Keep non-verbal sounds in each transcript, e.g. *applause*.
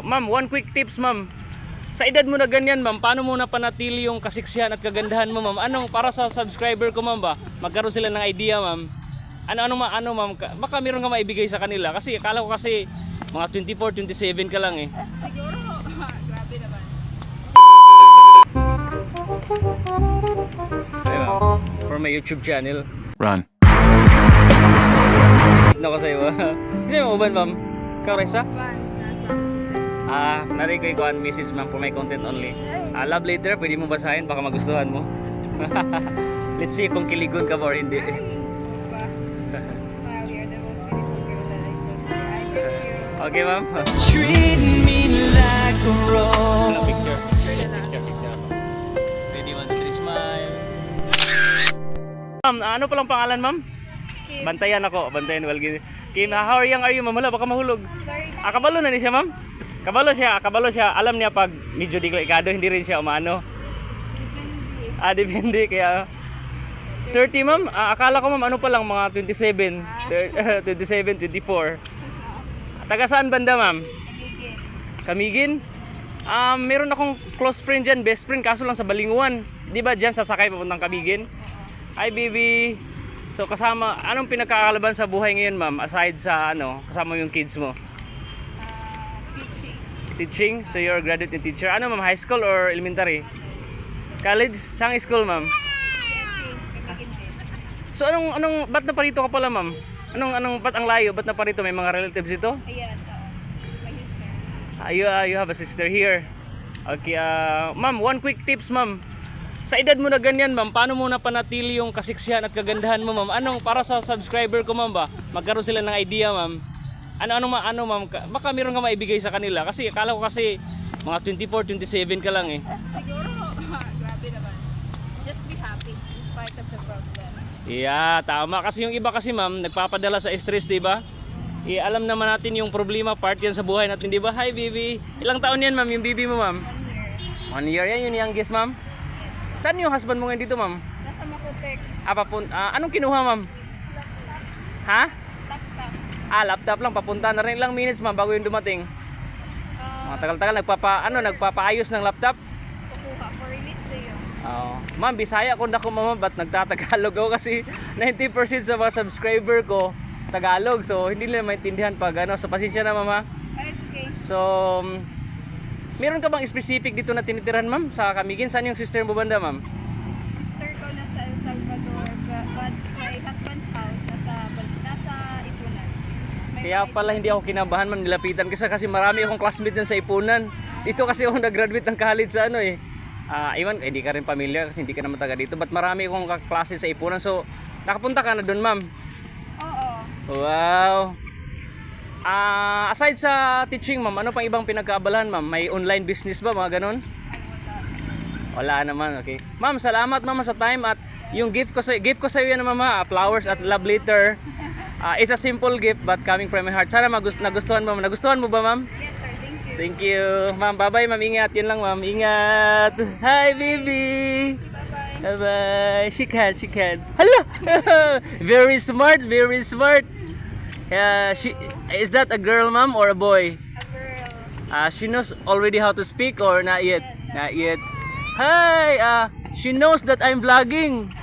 Ma'am, one quick tips, ma'am. Sa edad mo na ganyan, ma'am, paano mo napanatili yung kasiksihan at kagandahan mo, ma'am? Anong para sa subscriber ko, ma'am ba? Magkaroon sila ng idea, ma'am. Ano ano ma ano, ma'am? Ka- Baka meron ka maibigay sa kanila kasi akala ko kasi mga 24, 27 ka lang eh. Siguro, *laughs* grabe naman. Ayun. For my YouTube channel. Run. Nako sa'yo. Kasi *laughs* mo uban, ma'am. Ikaw, Reza? One, Ah, nari ko ikuan message ma'am for my content only. Ah, love letter, pwede mo basahin, baka magustuhan mo. *laughs* Let's see kung kiligon ka ba or hindi. Ay, ba? Smile, you're the most beautiful girl that I saw today. I thank you. Okay, ma'am? Treat me like a. Ano, picture? Picture. Picture. Ready, one, two, three, smile. Ma'am, ano palang pangalan, ma'am? Kim. Bantayan ako, bantayan. Well, Kim, ah, how young are you, ma'am? Wala, baka mahulog. Ah, kabalo na ni siya, ma'am? Kabalo siya, ah, kabalo siya. Alam niya pag medyo delikado, hindi rin siya umano. Ah, depende. Kaya, 30, ma'am? Ah, akala ko, ma'am, ano pa lang, mga 27. Thir- *laughs* 27, 24. Taga saan banda, ma'am? Amigin. Kamigin? Um, meron akong close friend dyan, best friend, kaso lang sa Balinguan. Di ba dyan sasakay papuntang Kamigin? Hi, baby! So kasama, anong pinagkakalaban sa buhay ngayon, ma'am? Aside sa ano, kasama yung kids mo? Teaching. So you're a graduate in teacher. Ano, ma'am? High school or elementary? College? Saan school, ma'am? So anong, anong, ba't naparito ka pala, ma'am? Anong, anong, ba't ang layo? Ba't naparito? May mga relatives dito? Yes. oo. My sister. Ah, you, ah, you have a sister here. Okay, ah, ma'am, one quick tips, ma'am. Sa edad mo na ganyan, ma'am, paano mo napanatili yung kasiksihan at kagandahan mo, ma'am? Anong para sa subscriber ko, ma'am ba? Magkaroon sila ng idea, ma'am. Ano ano ma ano, ma'am? Ka- Baka meron ka maibigay sa kanila kasi akala ko kasi mga 24, 27 ka lang eh. Siguro, *laughs* grabe naman. Just be happy in spite of the problems. Yeah, tama kasi yung iba kasi, ma'am, nagpapadala sa stress, 'di ba? Eh, alam naman natin yung problema, part yan sa buhay natin, di ba? Hi, baby. Ilang taon yan, ma'am, yung baby mo, ma'am? One year. One year yan, yung youngest, ma'am? Saan yung husband mo ngayon dito, ma'am? Nasa Makotek. Ah, papun ah, anong kinuha, ma'am? Ha? Ah, laptop lang. Papunta na rin ilang minutes, ma'am, bago yung dumating. Mga tagal-tagal, nagpapa, ano, nagpapaayos ng laptop. kukuha. For release day yun. Oo. ma'am, Bisaya kung dako, ma'am, ba't nagtatagalog ako kasi 90% sa mga subscriber ko, Tagalog. So, hindi nila maintindihan pag ano. So, pasensya na, mama. Oh, it's okay. So, um, meron ka bang specific dito na tinitirahan, ma'am? Sa Kamigin? Saan yung sister mo banda, ma'am? Sister ko nasa El Salvador, but, but my husband's house nasa nasa Kaya pala hindi ako kinabahan ma'am nilapitan kasi kasi marami akong classmate dyan sa Ipunan. Dito kasi ako *laughs* nag-graduate ng college sa ano eh. Ah, iwan, eh, di ka rin familiar kasi hindi ka naman taga dito. But marami akong kaklase sa Ipunan. So, nakapunta ka na doon ma'am. Oo. Wow. Ah, aside sa teaching ma'am, ano pang ibang pinagkaabalahan ma'am? May online business ba mga ganon? Wala naman, okay. Ma'am, salamat ma'am sa time at yung gift ko sa gift ko sa iyo yan mama, flowers at love letter. Ah, it's a simple gift but coming from my heart. Sana magust nagustuhan mo. Nagustuhan mo ba, ma'am? Yes, sir. Thank you. Thank you. Ma'am, bye-bye, ma'am. Ingat. Yan lang, ma'am. Ingat. Hi, baby. Bye-bye. Bye-bye. Shake hand, shake hand. Hala! *laughs* very smart, very smart. Uh, she, is that a girl, ma'am, or a boy? A girl. Uh, she knows already how to speak or not yet? Not yet. Hi! Uh, she knows that I'm vlogging.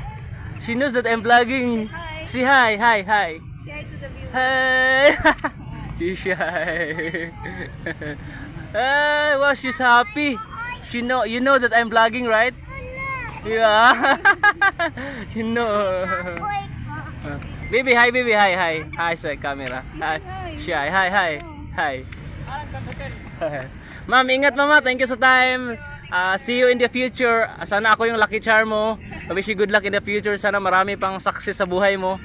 She knows that I'm vlogging. Hi. Say hi, hi, hi. Say hi to the viewer. Hi! *laughs* she's shy. *laughs* Hi! Wow, she's happy. She know, you know that I'm vlogging, right? Yeah. *laughs* you know. baby, hi, baby, hi, hi. Hi sa camera. Hi. Shy, hi, hi, hi. Ma'am, ingat mama. Thank you sa time. Ah, see you in the future. Sana ako yung lucky charm mo. I wish you good luck in the future. Sana marami pang success sa buhay mo.